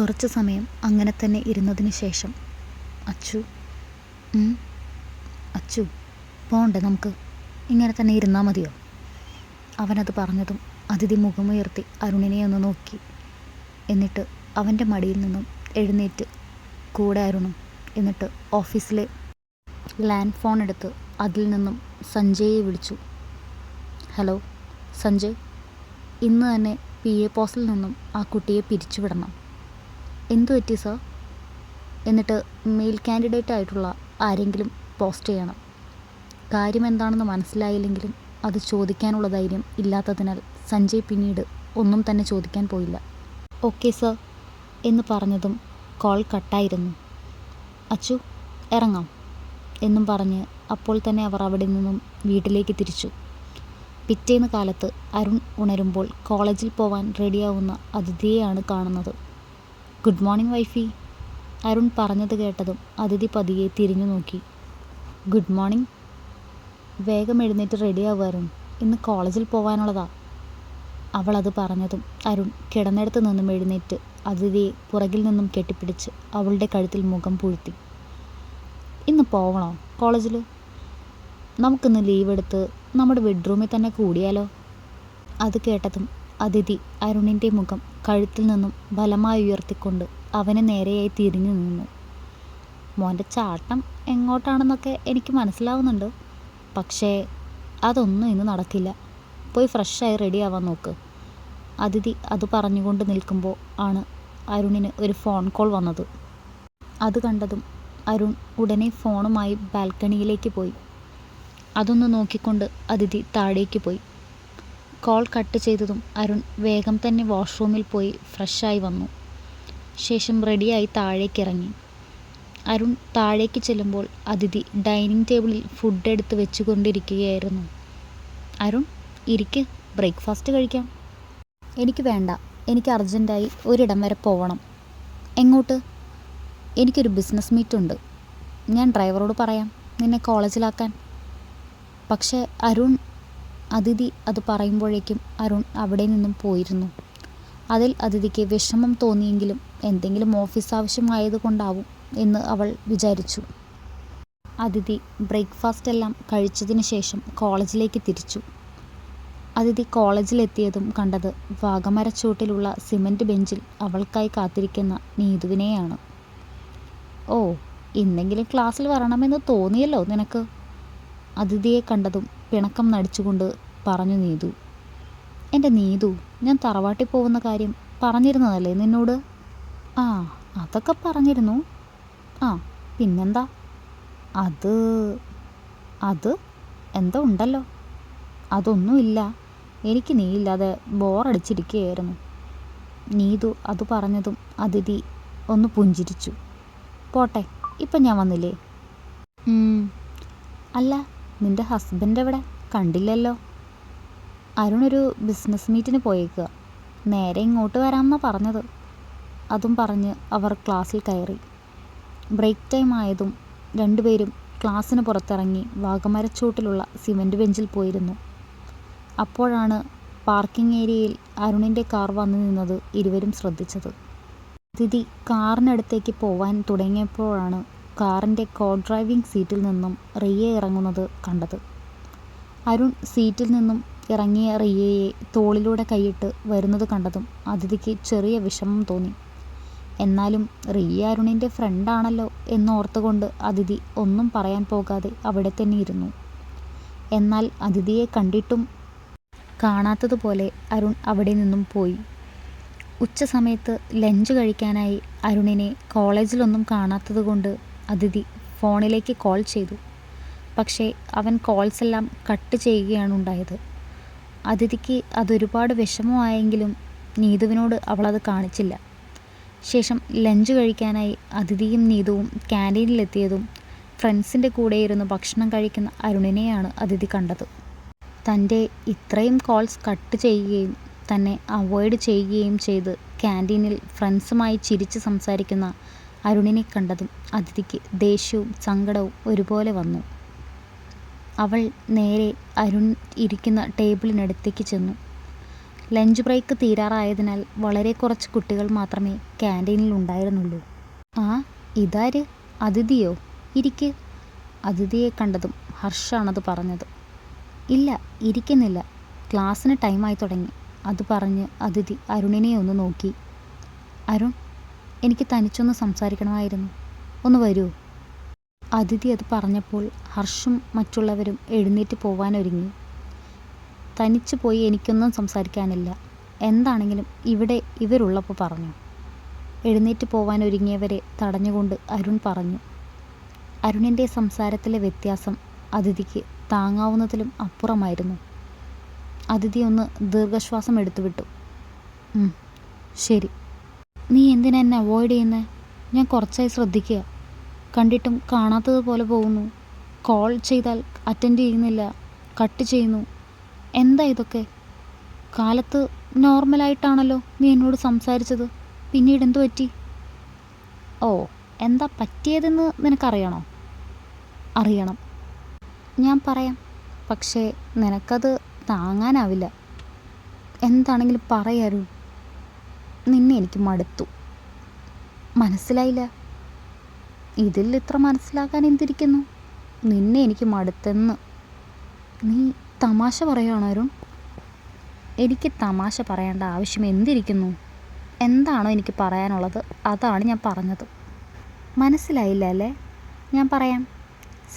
കുറച്ച് സമയം അങ്ങനെ തന്നെ ഇരുന്നതിന് ശേഷം അച്ചു അച്ചു പോണ്ടേ നമുക്ക്? ഇങ്ങനെ തന്നെ ഇരുന്നാൽ മതിയോ? അവനത് പറഞ്ഞതും അതിഥി മുഖമുയർത്തി അരുണിനെ ഒന്ന് നോക്കി. എന്നിട്ട് അവന്റെ മടിയിൽ നിന്നും എഴുന്നേറ്റ് കൂടെ അരുണും എന്നിട്ട് ഓഫീസിലെ ലാൻഡ് ഫോൺ എടുത്ത് അതിൽ നിന്നും സഞ്ജയെ വിളിച്ചു. ഹലോ സഞ്ജയ് ഇന്ന് തന്നെ പി എ പോസ്റ്റിൽ നിന്നും ആ കുട്ടിയെ പിരിച്ചുവിടണം. എന്തു പറ്റി സർ? എന്നിട്ട് മെയിൽ കാൻഡിഡേറ്റ് ആയിട്ടുള്ള ആരെങ്കിലും പോസ്റ്റ് ചെയ്യണം. കാര്യം എന്താണെന്ന് മനസ്സിലായില്ലെങ്കിലും അത് ചോദിക്കാനുള്ള ധൈര്യം ഇല്ലാത്തതിനാൽ സഞ്ജയ് പിന്നീട് ഒന്നും തന്നെ ചോദിക്കാൻ പോയില്ല. ഓക്കെ സർ എന്ന് പറഞ്ഞതും കോൾ കട്ടായിരുന്നു. അച്ചു ഇറങ്ങാം എന്നും പറഞ്ഞ് അപ്പോൾ തന്നെ അവർ അവിടെ നിന്നും വീട്ടിലേക്ക് തിരിച്ചു. പിറ്റേന്ന് കാലത്ത് അരുൺ ഉണരുമ്പോൾ കോളേജിൽ പോവാൻ റെഡിയാവുന്ന അതിഥിയെയാണ് കാണുന്നത്. ഗുഡ് മോർണിംഗ് വൈഫി അരുൺ പറഞ്ഞത് കേട്ടതും അതിഥി പതിയെ തിരിഞ്ഞു നോക്കി. ഗുഡ് മോർണിംഗ് വേഗം എഴുന്നേറ്റ് റെഡിയാവുക അരുൺ. ഇന്ന് കോളേജിൽ പോകാനുള്ളതാ അവൾ അത് പറഞ്ഞതും അരുൺ കിടന്നിടത്ത് നിന്നും എഴുന്നേറ്റ് അതിഥിയെ പുറകിൽ നിന്നും കെട്ടിപ്പിടിച്ച് അവളുടെ കഴുത്തിൽ മുഖം പൂഴ്ത്തി. ഇന്ന് പോകണോ കോളേജിൽ നമുക്കിന്ന് ലീവ് എടുത്ത് നമ്മുടെ ബെഡ്റൂമിൽ തന്നെ കൂടിയാലോ? അത് കേട്ടതും അതിഥി അരുണിന്റെ മുഖം കഴുത്തിൽ നിന്നും ബലമായി ഉയർത്തിക്കൊണ്ട് അവന് നേരെയായി തിരിഞ്ഞു നിന്നു. മോന്റെ ചാട്ടം എങ്ങോട്ടാണെന്നൊക്കെ എനിക്ക് മനസ്സിലാവുന്നുണ്ട്. പക്ഷേ അതൊന്നും ഇന്ന് നടക്കില്ല. പോയി ഫ്രഷായി റെഡി ആവാൻ നോക്ക്. അതിഥി അത് പറഞ്ഞുകൊണ്ട് നിൽക്കുമ്പോൾ ആണ് അരുണിന് ഒരു ഫോൺ കോൾ വന്നത്. അത് കണ്ടതും അരുൺ ഉടനെ ഫോണുമായി ബാൽക്കണിയിലേക്ക് പോയി. അതൊന്ന് നോക്കിക്കൊണ്ട് അതിഥി താഴേക്ക് പോയി. കോൾ കട്ട് ചെയ്തതും അരുൺ വേഗം തന്നെ വാഷ്റൂമിൽ പോയി ഫ്രഷായി വന്നു. ശേഷം റെഡിയായി താഴേക്ക് ഇറങ്ങി. അരുൺ താഴേക്ക് ചെല്ലുമ്പോൾ അതിഥി ഡൈനിങ് ടേബിളിൽ ഫുഡ് എടുത്ത് വെച്ചുകൊണ്ടിരിക്കുകയായിരുന്നു. അരുൺ ഇരിക്ക് ബ്രേക്ക്ഫാസ്റ്റ് കഴിക്കാം. എനിക്ക് വേണ്ട എനിക്ക് അർജന്റായി ഒരിടം വരെ പോകണം എങ്ങോട്ട്? എനിക്കൊരു ബിസിനസ് മീറ്റ് ഉണ്ട്. ഞാൻ ഡ്രൈവറോട് പറയാം നിന്നെ കോളേജിലാക്കാൻ പക്ഷേ അരുൺ അതിഥി അത് പറയുമ്പോഴേക്കും അരുൺ അവിടെ നിന്നും പോയിരുന്നു. അതിൽ അതിഥിക്ക് വിഷമം തോന്നിയെങ്കിലും എന്തെങ്കിലും ഓഫീസ് ആവശ്യമായതുകൊണ്ടാവും എന്ന് അവൾ വിചാരിച്ചു. അതിഥി ബ്രേക്ക്ഫാസ്റ്റ് എല്ലാം കഴിച്ചതിന് ശേഷം കോളേജിലേക്ക് തിരിച്ചു. അതിഥി കോളേജിലെത്തിയതും കണ്ടത് വാഗമരച്ചൂട്ടിലുള്ള സിമന്റ് ബെഞ്ചിൽ അവൾക്കായി കാത്തിരിക്കുന്ന നീതുവിനെയാണ്. ഓ ഇന്നെങ്കിലും ക്ലാസ്സിൽ വരണമെന്ന് തോന്നിയല്ലോ നിനക്ക്? അതിഥിയെ കണ്ടതും പിണക്കം നടിച്ചുകൊണ്ട് പറഞ്ഞു നീതു എന്റെ നീതു ഞാൻ തറവാട്ടിൽ പോകുന്ന കാര്യം പറഞ്ഞിരുന്നതല്ലേ നിന്നോട്? ആ അതൊക്കെ പറഞ്ഞിരുന്നു. ആ പിന്നെന്താ? അത് അത് എന്തോ ഉണ്ടല്ലോ. അതൊന്നുമില്ല എനിക്ക് നീയില്ലാതെ ബോറടിച്ചിരിക്കുകയായിരുന്നു. നീതു അത് പറഞ്ഞതും അതിഥി ഒന്ന് പുഞ്ചിരിച്ചു. പോട്ടെ ഇപ്പം ഞാൻ വന്നില്ലേ? അല്ല നിന്റെ ഹസ്ബൻഡ് എവിടെ? കണ്ടില്ലല്ലോ. അരുൺ ഒരു ബിസിനസ് മീറ്റിന് പോയേക്കുക നേരെ ഇങ്ങോട്ട് വരാമെന്നാണ് പറഞ്ഞത്. അതും പറഞ്ഞ് അവർ ക്ലാസ്സിൽ കയറി. ബ്രേക്ക് ടൈം ആയതും രണ്ടുപേരും ക്ലാസ്സിന് പുറത്തിറങ്ങി വാഗമരച്ചൂട്ടിലുള്ള സിമന്റ് ബെഞ്ചിൽ പോയിരുന്നു. അപ്പോഴാണ് പാർക്കിംഗ് ഏരിയയിൽ അരുണിന്റെ കാർ വന്നു നിന്നത് ഇരുവരും ശ്രദ്ധിച്ചത്. തിഥി കാറിനടുത്തേക്ക് പോവാൻ തുടങ്ങിയപ്പോഴാണ് കാറിന്റെ കോ ഡ്രൈവിംഗ് സീറ്റിൽ നിന്നും റിയ ഇറങ്ങുന്നത് കണ്ടത്. അരുൺ സീറ്റിൽ നിന്നും ഇറങ്ങിയ റിയയെ തോളിലൂടെ കൈയിട്ട് വരുന്നത് കണ്ടതും അതിഥിക്ക് ചെറിയ വിഷമം തോന്നി. എന്നാലും റിയ അരുണിന്റെ ഫ്രണ്ടാണല്ലോ എന്നോർത്തുകൊണ്ട് അതിഥി ഒന്നും പറയാൻ പോകാതെ അവിടെ തന്നെ ഇരുന്നു. എന്നാൽ അതിഥിയെ കണ്ടിട്ടും കാണാത്തതുപോലെ അരുൺ അവിടെ നിന്നും പോയി. ഉച്ച സമയത്ത് ലഞ്ച് കഴിക്കാനായി അരുണിനെ കോളേജിലൊന്നും കാണാത്തതുകൊണ്ട് അതിഥി ഫോണിലേക്ക് കോൾ ചെയ്തു. പക്ഷേ അവൻ കോൾസ് എല്ലാം കട്ട് ചെയ്യുകയാണ് ഉണ്ടായത്. അതിഥിക്ക് അതൊരുപാട് വിഷമമായെങ്കിലും നീതുവിനോട് അവളത് കാണിച്ചില്ല. ശേഷം ലഞ്ച് കഴിക്കാനായി അതിഥിയും നീതുവും ക്യാന്റീനിലെത്തിയതും ഫ്രണ്ട്സിന്റെ കൂടെ ഇരുന്ന് ഭക്ഷണം കഴിക്കുന്ന അരുണിനെയാണ് അതിഥി കണ്ടത്. തന്റെ ഇത്രയും കോൾസ് കട്ട് ചെയ്യുകയും തന്നെ അവോയ്ഡ് ചെയ്യുകയും ചെയ്ത് ക്യാന്റീനിൽ ഫ്രണ്ട്സുമായി ചിരിച്ച് സംസാരിക്കുന്ന അരുണിനെ കണ്ടതും അതിഥിക്ക് ദേഷ്യവും സങ്കടവും ഒരുപോലെ വന്നു. അവൾ നേരെ അരുൺ ഇരിക്കുന്ന ടേബിളിനടുത്തേക്ക് ചെന്നു. ലഞ്ച് ബ്രേക്ക് തീരാറായതിനാൽ വളരെ കുറച്ച് കുട്ടികൾ മാത്രമേ ക്യാന്റീനിൽ ഉണ്ടായിരുന്നുള്ളൂ. ആ ഇതാര്? അതിഥിയോ? ഇരിക്ക്. അതിഥിയെ കണ്ടതും ഹർഷാണത് പറഞ്ഞത്. ഇല്ല ഇരിക്കുന്നില്ല. ക്ലാസ്സിന് ടൈമായി തുടങ്ങി. അത് പറഞ്ഞ് അതിഥി അരുണിനെ ഒന്ന് നോക്കി. അരുൺ എനിക്ക് തനിച്ചൊന്ന് സംസാരിക്കണമായിരുന്നു. ഒന്ന് വരൂ. അതിഥി അത് പറഞ്ഞപ്പോൾ ഹർഷും മറ്റുള്ളവരും എഴുന്നേറ്റ് പോവാനൊരുങ്ങി. തനിച്ചു പോയി എനിക്കൊന്നും സംസാരിക്കാനില്ല. എന്താണെങ്കിലും ഇവിടെ ഇവരുള്ളപ്പോൾ പറഞ്ഞു. എഴുന്നേറ്റ് പോവാനൊരുങ്ങിയവരെ തടഞ്ഞുകൊണ്ട് അരുൺ പറഞ്ഞു. അരുണിന്റെ സംസാരത്തിലെ വ്യത്യാസം അതിഥിക്ക് താങ്ങാവുന്നതിലും അപ്പുറമായിരുന്നു. അതിഥി ഒന്ന് ദീർഘശ്വാസം എടുത്തുവിട്ടു. "ഉം, ശരി. നീ എന്തിനാ എന്നെ അവോയ്ഡ് ചെയ്യുന്നത് ഞാൻ കുറച്ചായി ശ്രദ്ധിക്കുക. കണ്ടിട്ടും കാണാത്തതുപോലെ പോകുന്നു. കോൾ ചെയ്താൽ അറ്റൻഡ് ചെയ്യുന്നില്ല. കട്ട് ചെയ്യുന്നു. എന്താ ഇതൊക്കെ? കാലത്ത് നോർമലായിട്ടാണല്ലോ നീ എന്നോട് സംസാരിച്ചത്. പിന്നീട് എന്തു പറ്റി? ഓ എന്താ പറ്റിയതെന്ന് നിനക്കറിയണോ? അറിയണം. ഞാൻ പറയാം. പക്ഷേ നിനക്കത് താങ്ങാനാവില്ല. എന്താണെങ്കിലും പറയാരൂ നിന്നെ എനിക്ക് മടുത്തു. മനസ്സിലായില്ല. ഇതിൽ ഇത്ര മനസ്സിലാക്കാൻ എന്തിരിക്കുന്നു? നിന്നെ എനിക്ക് മടുത്തെന്ന്. നീ തമാശ പറയുകയാണോ എനിക്ക് തമാശ പറയേണ്ട ആവശ്യം എന്തിരിക്കുന്നു? എന്താണോ എനിക്ക് പറയാനുള്ളത്? അതാണ് ഞാൻ പറഞ്ഞത്. മനസ്സിലായില്ല അല്ലേ? ഞാൻ പറയാം.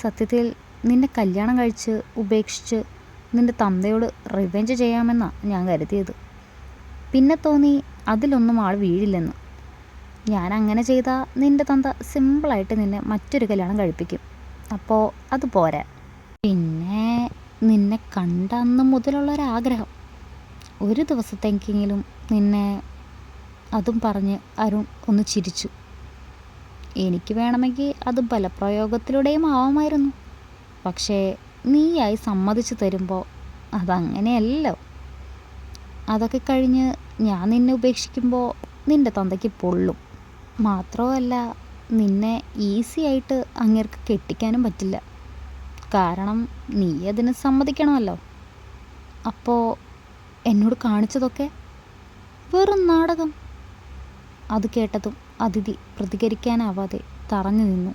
സത്യത്തിൽ നിന്നെ കല്യാണം കഴിച്ച് ഉപേക്ഷിച്ച് നിന്റെ തന്തയോട് റിവെഞ്ച് ചെയ്യാമെന്നാണ് ഞാൻ കരുതിയത്. പിന്നെ തോന്നി അതിലൊന്നും ആൾ വീഴില്ലെന്ന്. ഞാൻ അങ്ങനെ ചെയ്താൽ നിന്റെ തന്ത സിമ്പിളായിട്ട് നിന്നെ മറ്റൊരു കല്യാണം കഴിപ്പിക്കും. അപ്പോൾ അത് പോരാ. പിന്നെ നിന്നെ കണ്ട അന്ന് മുതലുള്ളൊരാഗ്രഹം. ഒരു ദിവസത്തേക്കെങ്കിലും നിന്നെ അതും പറഞ്ഞ് അരുൺ ഒന്ന് ചിരിച്ചു. എനിക്ക് വേണമെങ്കിൽ അത് ബലപ്രയോഗത്തിലൂടെയും ആവാമായിരുന്നു. പക്ഷേ നീയായി സമ്മതിച്ചു തരുമ്പോൾ അതങ്ങനെയല്ലോ. അതൊക്കെ കഴിഞ്ഞ് ഞാൻ നിന്നെ ഉപേക്ഷിക്കുമ്പോൾ നിന്റെ തന്തയ്ക്ക് പൊള്ളും. മാത്രമല്ല നിന്നെ ഈസി ആയിട്ട് അങ്ങേർക്ക് കെട്ടിക്കാനും പറ്റില്ല. കാരണം നീ അതിന് സമ്മതിക്കണമല്ലോ. അപ്പോൾ എന്നോട് കാണിച്ചതൊക്കെ? വെറും നാടകം. അത് കേട്ടതും അതിഥി പ്രതികരിക്കാനാവാതെ തറഞ്ഞു നിന്നു.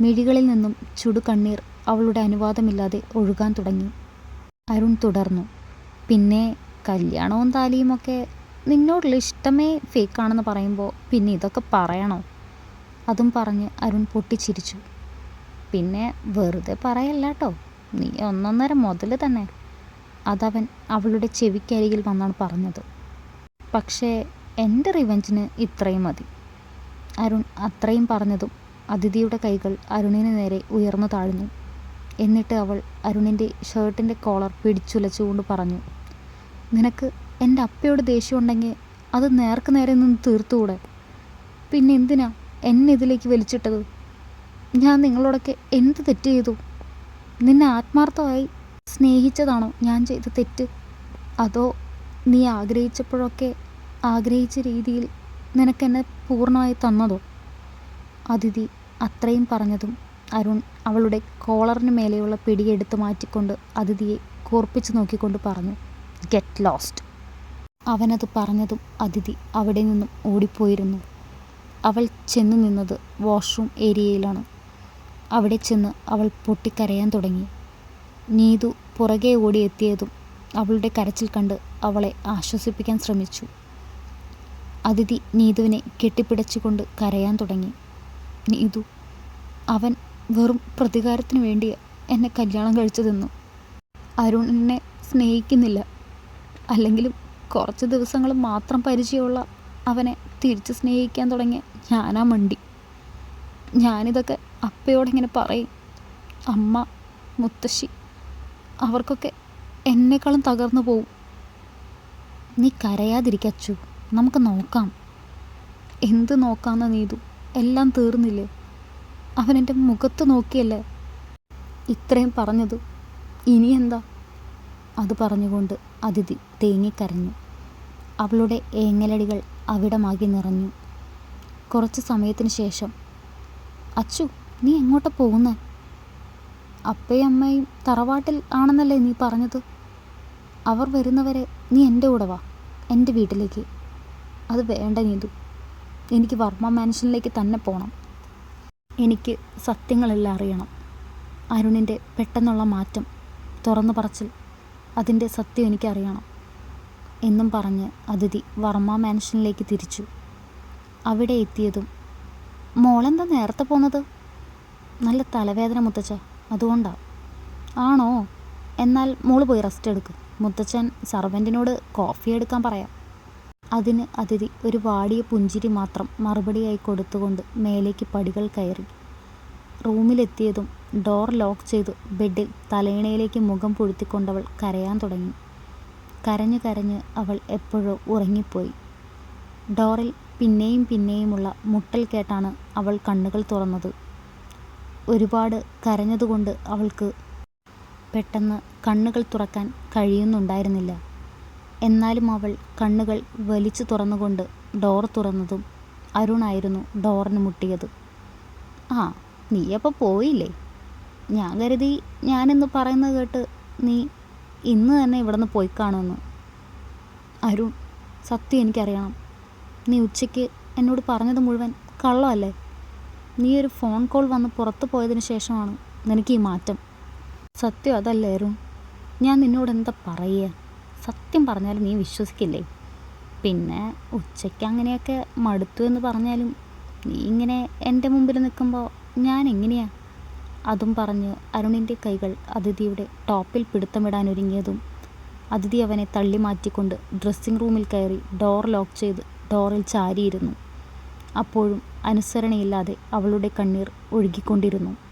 മിഴികളിൽ നിന്നും ചുടു കണ്ണീർ അവളുടെ അനുവാദമില്ലാതെ ഒഴുകാൻ തുടങ്ങി. അരുൺ തുടർന്നു. പിന്നെ കല്യാണവും താലിയുമൊക്കെ നിന്നോടുള്ള ഇഷ്ടമേ ഫേക്കാണെന്ന് പറയുമ്പോൾ പിന്നെ ഇതൊക്കെ പറയണോ? അതും പറഞ്ഞ് അരുൺ പൊട്ടിച്ചിരിച്ചു. പിന്നെ വെറുതെ പറയല്ല കേട്ടോ നീ ഒന്നൊന്നര മുതൽ തന്നെ. അതവൻ അവളുടെ ചെവിക്കരികിൽ വന്നാണ് പറഞ്ഞത്. പക്ഷേ എന്റെ റിവഞ്ചിന് ഇത്രയും മതി. അരുൺ അത്രയും പറഞ്ഞതും അതിഥിയുടെ കൈകൾ അരുണിന് നേരെ ഉയർന്നു താഴ്ന്നു. എന്നിട്ട് അവൾ അരുണിന്റെ ഷർട്ടിന്റെ കോളർ പിടിച്ചുലച്ചുകൊണ്ട് പറഞ്ഞു. നിനക്ക് എന്റെ അപ്പയോട് ദേഷ്യമുണ്ടെങ്കിൽ അത് നേർക്ക് നേരെ നിന്ന് തീർത്തുകൂടെ? പിന്നെ എന്തിനാ എന്നെ ഇതിലേക്ക് വലിച്ചിട്ടത്? ഞാൻ നിങ്ങളോടൊക്കെ എന്ത് തെറ്റ് ചെയ്തു? നിന്നെ ആത്മാർത്ഥമായി സ്നേഹിച്ചതാണോ ഞാൻ ചെയ്ത തെറ്റ്? അതോ നീ ആഗ്രഹിച്ചപ്പോഴൊക്കെ ആഗ്രഹിച്ച രീതിയിൽ നിനക്കെന്നെ പൂർണമായി തന്നതോ? അതിഥി അത്രയും പറഞ്ഞതും അരുൺ അവളുടെ കോളറിന് മേലെയുള്ള പിടിയെടുത്ത് മാറ്റിക്കൊണ്ട് അതിഥിയെ കൂർപ്പിച്ച് നോക്കിക്കൊണ്ട് പറഞ്ഞു. ഗെറ്റ് ലോസ്റ്റ് അവനത് പറഞ്ഞതും അതിഥി അവിടെ നിന്നും ഓടിപ്പോയിരുന്നു. അവൾ ചെന്ന് നിന്നത് വാഷ്റൂം ഏരിയയിലാണ് അവിടെ ചെന്ന് അവൾ പൊട്ടിക്കരയാൻ തുടങ്ങി. നീതു പുറകെ ഓടിയെത്തിയതും അവളുടെ കരച്ചിൽ കണ്ട് അവളെ ആശ്വസിപ്പിക്കാൻ ശ്രമിച്ചു. അതിഥി നീതുവിനെ കെട്ടിപ്പിടച്ചുകൊണ്ട് കരയാൻ തുടങ്ങി. നീതു അവൻ വെറും പ്രതികാരത്തിന് വേണ്ടി എന്നെ കല്യാണം കഴിച്ചതെന്നു. അരുണിനെ സ്നേഹിക്കുന്നില്ല. അല്ലെങ്കിലും കുറച്ച് ദിവസങ്ങൾ മാത്രം പരിചയമുള്ള അവനെ തിരിച്ച് സ്നേഹിക്കാൻ തുടങ്ങിയ ഞാനാ മണ്ടി. ഞാനിതൊക്കെ അപ്പയോടിങ്ങനെ പറയും. അമ്മ മുത്തശ്ശി അവർക്കൊക്കെ എന്നെക്കാളും തകർന്നു പോവും. നീ കരയാതിരിക്കച്ചു നമുക്ക് നോക്കാം. എന്ത് നോക്കാമെന്ന് നീതു. എല്ലാം തീർന്നില്ലേ? അവനെന്റെ മുഖത്ത് നോക്കിയല്ലേ? ഇത്രയും പറഞ്ഞത്. ഇനി എന്താ അത് പറഞ്ഞുകൊണ്ട് അതിഥി തേങ്ങിക്കരഞ്ഞു. അവളുടെ ഏങ്ങലടികൾ അവിടമാകി നിറഞ്ഞു. കുറച്ച് സമയത്തിന് ശേഷം അച്ചു നീ എങ്ങോട്ടാ പോകുന്നേ? അപ്പയും അമ്മയും തറവാട്ടിൽ ആണെന്നല്ലേ നീ പറഞ്ഞത്? അവർ വരുന്നവരെ നീ എന്റെ കൂടെ വാ എന്റെ വീട്ടിലേക്ക്. അത് വേണ്ട നീതു. എനിക്ക് വർമ്മ മാൻഷനിലേക്ക് തന്നെ പോകണം എനിക്ക് സത്യങ്ങളെല്ലാം അറിയണം. അരുണിന്റെ പെട്ടെന്നുള്ള മാറ്റം തുറന്നു പറച്ചിൽ അതിന്റെ സത്യം എനിക്കറിയണം. എന്നും പറഞ്ഞ് അതിഥി വർമ്മ മാൻഷനിലേക്ക് തിരിച്ചു. അവിടെ എത്തിയതും മോളെന്താ നേരത്തെ പോന്നത്? നല്ല തലവേദന മുത്തച്ഛ അതുകൊണ്ടാണ് ആണോ? എന്നാൽ മോൾ പോയി റെസ്റ്റ് എടുക്ക്. മുത്തച്ഛൻ സർവന്റിനോട് കോഫി എടുക്കാൻ പറയാം. അതിന് അതിഥി ഒരു വാടിയ പുഞ്ചിരി മാത്രം മറുപടിയായി കൊടുത്തുകൊണ്ട് മേലേക്ക് പടികൾ കയറി. റൂമിലെത്തിയതും ഡോർ ലോക്ക് ചെയ്തു. ബെഡിൽ തലയിണയിലേക്ക് മുഖം പൊഴുത്തിക്കൊണ്ടവൾ കരയാൻ തുടങ്ങി. കരഞ്ഞു കരഞ്ഞ് അവൾ എപ്പോഴോ ഉറങ്ങിപ്പോയി. ഡോറിൽ പിന്നെയും പിന്നെയുമുള്ള മുട്ടൽ കേട്ടാണ് അവൾ കണ്ണുകൾ തുറന്നത്. ഒരുപാട് കരഞ്ഞതുകൊണ്ട് അവൾക്ക് പെട്ടെന്ന് കണ്ണുകൾ തുറക്കാൻ കഴിയുന്നുണ്ടായിരുന്നില്ല. എന്നാലും അവൾ കണ്ണുകൾ വലിച്ചു തുറന്നുകൊണ്ട് ഡോർ തുറന്നതും അരുണായിരുന്നു ഡോറിന് മുട്ടിയത്. ആ നീയപ്പോൾ പോയില്ലേ? ഞാൻ കരുതി ഞാനിന്ന് പറയുന്നത് കേട്ട് നീ ഇന്ന് തന്നെ ഇവിടുന്ന് പോയി കാണുമെന്ന്. അരുൺ സത്യം എനിക്കറിയണം. നീ ഉച്ചയ്ക്ക് എന്നോട് പറഞ്ഞത് മുഴുവൻ കള്ളമല്ലേ? നീ ഒരു ഫോൺ കോൾ വന്ന് പുറത്ത് പോയതിന് ശേഷമാണ് നിനക്ക് ഈ മാറ്റം. സത്യം അതല്ലേ അരുൺ? ഞാൻ നിന്നോട് എന്താ പറയുക? സത്യം പറഞ്ഞാലും നീ വിശ്വസിക്കില്ലേ? പിന്നെ ഉച്ചയ്ക്ക് അങ്ങനെയൊക്കെ മടുത്തു എന്ന് പറഞ്ഞാലും നീ ഇങ്ങനെ എന്റെ മുമ്പിൽ നിൽക്കുമ്പോൾ ഞാൻ എങ്ങനെയാ അതും പറഞ്ഞ് അരുണിന്റെ കൈകൾ അതിഥിയുടെ ടോപ്പിൽ പിടുത്തമിടാനൊരുങ്ങിയതും അതിഥി അവനെ തള്ളി മാറ്റിക്കൊണ്ട് ഡ്രസ്സിംഗ് റൂമിൽ കയറി ഡോർ ലോക്ക് ചെയ്ത് ഡോറിൽ ചാരിയിരുന്നു. അപ്പോഴും അനുസരണയില്ലാതെ അവളുടെ കണ്ണീർ ഒഴുകിക്കൊണ്ടിരുന്നു.